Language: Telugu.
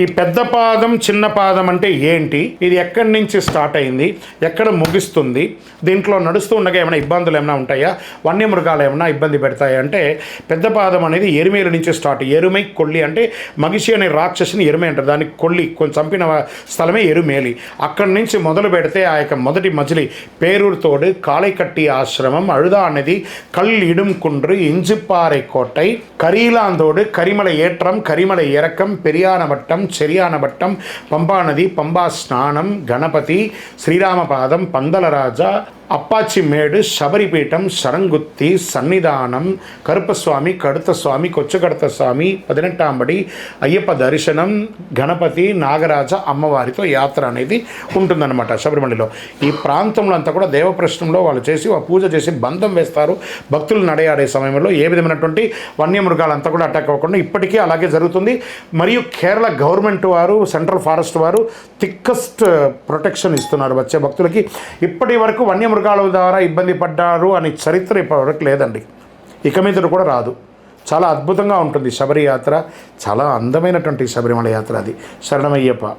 ఈ పెద్ద పాదం చిన్న పాదం అంటే ఏంటి? ఇది ఎక్కడి నుంచి స్టార్ట్ అయింది? ఎక్కడ ముగిస్తుంది? దీంట్లో నడుస్తూ ఉండగా ఏమైనా ఇబ్బందులు ఏమైనా ఉంటాయా? వన్య మృగాలు ఏమైనా ఇబ్బంది పెడతాయా? అంటే పెద్ద పాదం అనేది ఎరుమేల నుంచి స్టార్ట్ ఎరుమై కొల్లి అంటే మగిషి అనే రాక్షసిని ఎరుమే అంటారు. దానికి కొల్లి కొంచెం చంపిన స్థలమే ఎరుమేలి. అక్కడి నుంచి మొదలు పెడితే ఆ యొక్క మొదటి మజిలి పేరూరుతోడు కాళైకట్టి ఆశ్రమం అడుదా అనేది కల్ ఇడుంకుండ్రు ఇంజిపాறை కోటై కరీలాందోడు కరిమల ఏట్రం కరిమల ఎరకం పెరియానవట్టం வட்டம் செரியான வட்டம் பம்பா நதி பம்பா ஸ்நானம் கணபதி ஸ்ரீராமபாதம் பந்தலராஜா అప్పాచి మేడు శబరిపీఠం శరంగుత్తి సన్నిధానం కరుపస్వామి కడుత స్వామి కొచ్చకడత స్వామి పదినెట్టాంబడి అయ్యప్ప దర్శనం గణపతి నాగరాజ అమ్మవారితో యాత్ర అనేది ఉంటుందన్నమాట శబరిమలలో. ఈ ప్రాంతంలో అంతా కూడా దేవప్రశ్నంలో వాళ్ళు చేసి పూజ చేసి బంధం వేస్తారు. భక్తులు నడయాడే సమయంలో ఏ విధమైనటువంటి వన్యమృగాలంతా కూడా అటాక్ అవ్వకుండా ఇప్పటికీ అలాగే జరుగుతుంది. మరియు కేరళ గవర్నమెంట్ వారు సెంట్రల్ ఫారెస్ట్ వారు థిక్కస్ట్ ప్రొటెక్షన్ ఇస్తున్నారు. వచ్చే భక్తులకి ఇప్పటి వరకు వన్యమృగాల ద్వారా ఇబ్బంది పడ్డారు అని చరిత్ర ఇప్పటివరకు లేదండి. ఇక మీద కూడా రాదు. చాలా అద్భుతంగా ఉంటుంది శబరి యాత్ర. చాలా అందమైనటువంటి శబరిమల యాత్ర అది. శరణమయ్యప్ప.